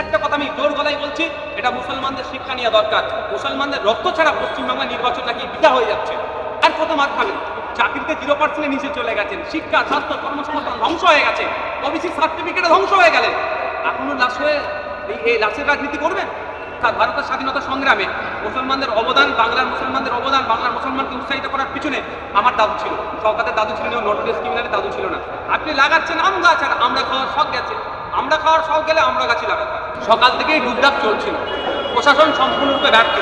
একটা কথা আমি জোর গলায় বলছি, এটা মুসলমানদের শিক্ষা নেওয়া দরকার। মুসলমানদের রক্ত ছাড়া পশ্চিমবাংলার নির্বাচন নাকি বিদা হয়ে যাচ্ছে? আর কত মার খাবেন? চাকরিতে জিরো পার্সেন্টের নিচে চলে গেছেন। শিক্ষা, স্বাস্থ্য, কর্মসংস্থান ধ্বংস হয়ে গেছে। ওবিসি সার্টিফিকেটে ধ্বংস হয়ে গেলে এখনও লাশ হয়ে এই লাশের রাজনীতি করবেন? তার ভারতের স্বাধীনতা সংগ্রামে মুসলমানদের অবদান, বাংলার মুসলমানদের অবদান, বাংলার মুসলমানকে উৎসাহিত করার পিছনে আমার দাদু ছিল। সরকারের দাদু ছিল নটরিয়াস ক্রিমিনালের দাদু ছিল না। আপনি লাগাচ্ছেন আম গাছ আর আমরা খাওয়ার শখ গেছে। আমরা খাওয়ার শখ গেলে আমরা গাছই লাগাতাম। সকাল থেকেই ডুবডাব চলছিল। প্রশাসন সম্পূর্ণরূপে ব্যর্থ।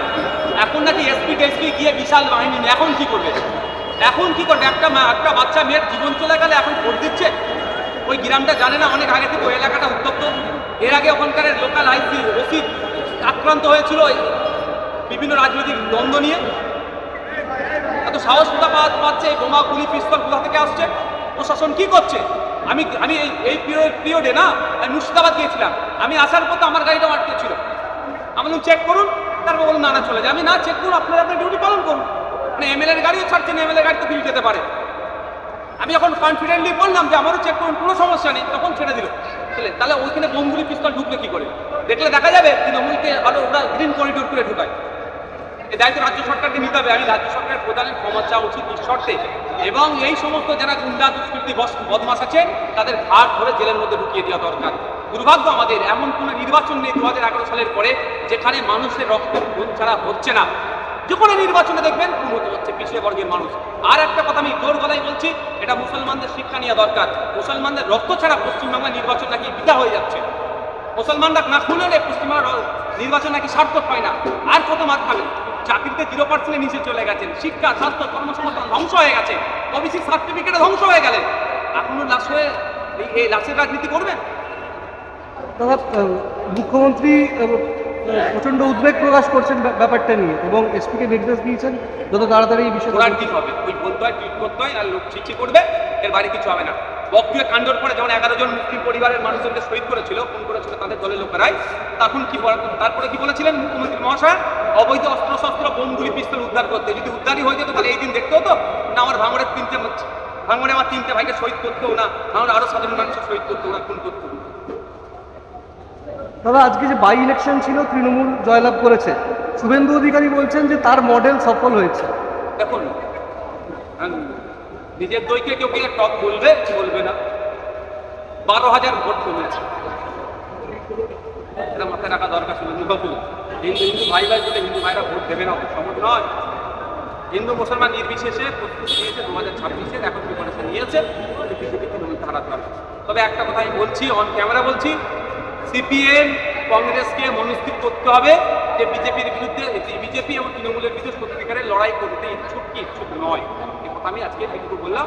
এখন নাকি এসপি টেসপি গিয়ে বিশাল বাহিনী এখন কি করবে? এখন কি করবে? একটা একটা বাচ্চা মেয়ের জীবন চলে গেলে এখন ভোট দিচ্ছে? ওই গ্রামটা জানে না, অনেক আগে থেকে ওই এলাকাটা উত্তপ্ত। এর আগে ওখানকার লোকাল আইসি ওসি আক্রান্ত হয়েছিল বিভিন্ন রাজনৈতিক দ্বন্দ্ব নিয়ে। এত সাহস কোথা পাচ্ছে? এই বোমা, গুলি, পিস্তল কোথা থেকে আসছে? প্রশাসন কি করছে? আমি আমি এই এই পিরিয়ডে না, আমি মুর্শিদাবাদ গিয়েছিলাম। আমি আসার তো আমার গাড়িটা আটকে ছিল। আমি চেক করুন। তারপর বলুন না না, চলে যায় আমি না, চেক করুন, আপনারা আপনার ডিউটি পালন করুন। মানে এমএলএর গাড়িও ছাড়ছেন এমএলএ গাড়ি তো বিল যেতে পারে। আমি যখন কনফিডেন্টলি বললাম যে আমারও চেক করুন, কোনো সমস্যা নেই, তখন ছেড়ে দিল। তাহলে তাহলে ওইখানে বোমগুলি পিস্তল ঢুকবে কি করে? দেখলে দেখা যাবে তৃণমূলকে আরও ওরা গ্রিন করিডোর করে ঢুকায়। এই দায়িত্ব রাজ্য সরকারকে নিতে হবে। আমি রাজ্য সরকারের প্রধানের ক্ষমা চাওয়া উচিত নিঃশর্তে। এবং এই সমস্ত যারা গুন্ডা, দুষ্কৃতি বদমাস আছে, তাদের ঘাট ধরে জেলের মধ্যে ঢুকিয়ে দেওয়া দরকার। দুর্ভাগ্য আমাদের, এমন কোনো নির্বাচন নেই দু হাজার এগারো সালের পরে যেখানে মানুষের রক্ত খুন ছাড়া হচ্ছে না। যে কোনো নির্বাচনে দেখবেন খুন হতে হচ্ছে, পিছিয়ে বর্গের মানুষ। আর একটা কথা আমি জোর গলায় বলছি, এটা মুসলমানদের শিক্ষা নেওয়া দরকার। মুসলমানদের রক্ত ছাড়া পশ্চিমবাংলার নির্বাচন নাকি বিদা হয়ে যাচ্ছে। মুসলমানরা না খুন হলে পশ্চিমবাংলার নির্বাচন নাকি সার্থক হয় না। আর কত মার খাবেন? চাকরিতে জিরো পার্সেন্টের নিচে চলে গেছেন। শিক্ষা, স্বাস্থ্য, কর্মসংস্থান ধ্বংস হয়ে গেছে। ওবিসি সার্টিফিকেটে ধ্বংস হয়ে গেলে এখনও লাশ হয়ে এই লাশের রাজনীতি করবেন? দাদা মুখ্যমন্ত্রী আহ, প্রচণ্ড উদ্বেগ প্রকাশ করছেন ব্যাপারটা নিয়ে এবং এসপিকে নির্দেশ দিয়েছেন যত তাড়াতাড়ি এই ওনার কি হবে। ওই বলতে হয় টুইট করতে হয় আর লোক ছিচি করবে এর বাইরে কিছু হবে না। বক্রিয় কাণ্ডর পরে যেমন এগারো জন মুসলিম পরিবারের মানুষজনকে শহীদ করেছিল খুন করেছিল তাদের দলের লোকেরাই তখন কি তারপরে কি বলেছিলেন মুখ্যমন্ত্রী মহাশয়? অবৈধ অস্ত্র শস্ত্র বোমগুলি পিস্তল উদ্ধার করতে। যদি উদ্ধারই হয়ে যেত তাহলে এই দিন দেখতে হতো? না আমার ভাঙড়ের তিনটে ভাঙড়ে আমার তিনটে ভাইকে শহীদ করতেও না ভাঙড়ে আরও সাধারণ মানুষকে শহীদ করতেও না খুন করতেও। দাদা, আজকে যে বাই ইলেকশন ছিল, তৃণমূল জয়লাভ করেছে। শুভেন্দু অধিকারী বলছেন যে তার মডেল সফল হয়েছে। দেখুন নিজের দইকে কেউ গিয়ে টপ বলবে বলবে না। বারো হাজার ভোট কমেছে। এটা মাথায় রাখা দরকার ছিল নির্বাচন হিন্দু হিন্দু ভাই ভাই বলে হিন্দু ভাইরা ভোট দেবে না সম্ভব নয়। হিন্দু মুসলমান নির্বিশেষে প্রস্তুতি নিয়েছে দু হাজার ছাব্বিশের এখন প্রিপারেশন নিয়েছে। বিজেপি তৃণমূল হারাতে তবে একটা কথা আমি বলছি অন ক্যামেরা বলছি সিপিএম কংগ্রেসকে মনস্থির করতে হবে যে বিজেপির বিরুদ্ধে বিজেপি এবং তৃণমূলের বিরুদ্ধে সত্যিকারের লড়াই করতে ইচ্ছুক কি ইচ্ছুক নয়। এই কথা আমি আজকে একটু বললাম।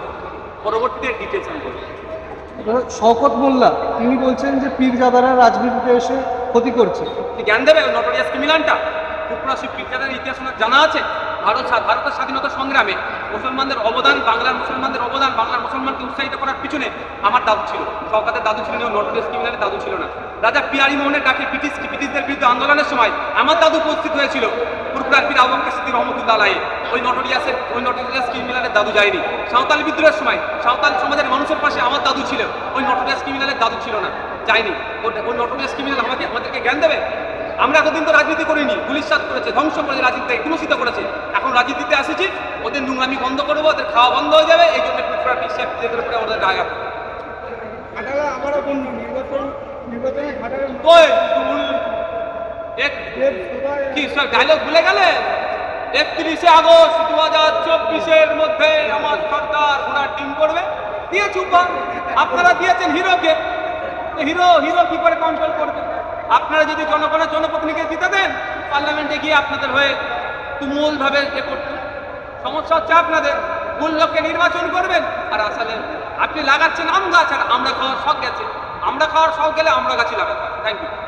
পরবর্তীতে ডিটেলস আমি বলব। দাদা, শওকত মোল্লা তিনি বলছেন যে পীরজাদারা রাজনীতিতে এসে ক্ষতি করছে। জ্ঞান দেবে? নটোরিয়াস ক্রিমিনালটা টুকরাশি পিতাদের ইতিহাস ওনার জানা আছে? ভারত ভারতের স্বাধীনতা সংগ্রামে। মুসলমানদের অবদান, বাংলার মুসলমানদের অবদান, বাংলার মুসলমানকে উৎসাহিত করার পিছনে আমার দাদু ছিল। সরকারের দাদু ছিল নটোরিয়াস ক্রিমিনালের দাদু ছিল না। রাজা পিয়ারি মোহনের ডাকে ব্রিটিশ ব্রিটিশদের বিরুদ্ধে আন্দোলনের সময় আমার দাদু উপস্থিত হয়েছিল পুরপুরার পীর আবম কাসিদি রহমতুল্লাহ আলাই ওই নটোরিয়াসের ওই নটোরিয়াস ক্রিমিনালের দাদু যায়নি। সাঁওতাল বিদ্রোহের সময় সাঁওতাল সমাজের মানুষের পাশে আমার দাদু ছিল। ওই নটোরিয়াস ক্রিমিনালের দাদু ছিল না, যায়নি। ওই নটোরিয়াস ক্রিমিনাল আমাকে আমাদেরকে জ্ঞান দেবে? আমরা এতদিন তো রাজনীতি করিনি পুলিশ পুলিশাত করেছে ধ্বংস করেছে রাজনীতিতে কুলুষিত করেছে। এখন রাজনীতিতে আসেছি ওদের নোংরামি বন্ধ করব ওদের খাওয়া বন্ধ হয়ে যাবে এই জন্য পুরপুরা বিশ্বের উপরে ওদের গায়ে হাত। ঘাটালা আমারও বন্ধু নির্বাচন নির্বাচনে ঘাটালের কই? তুমি এক কি সব ডায়লগ ভুলে গেলে? একত্রিশে আগস্ট দু হাজার চব্বিশের মধ্যে আমার সরকার ঘোড়ার টিম করবে। উপহার। আপনারা দিয়েছেন হিরোকে। হিরো হিরো কি করে কন্ট্রোল করবে? আপনারা যদি জনগণের জনপ্রতিনিধিকে জিতে দেন, পার্লামেন্টে গিয়ে আপনাদের হয়ে তুমুলভাবে এ করতেন সমস্যা হচ্ছে আপনাদের। ভুল লোককে নির্বাচন করবেন আর আসলে আপনি লাগাচ্ছেন আম গাছ আর আমরা খাওয়ার শখ গেছে। আমরা খাওয়ার শখ গেলে আমরা গাছই লাগাতাম। Thank you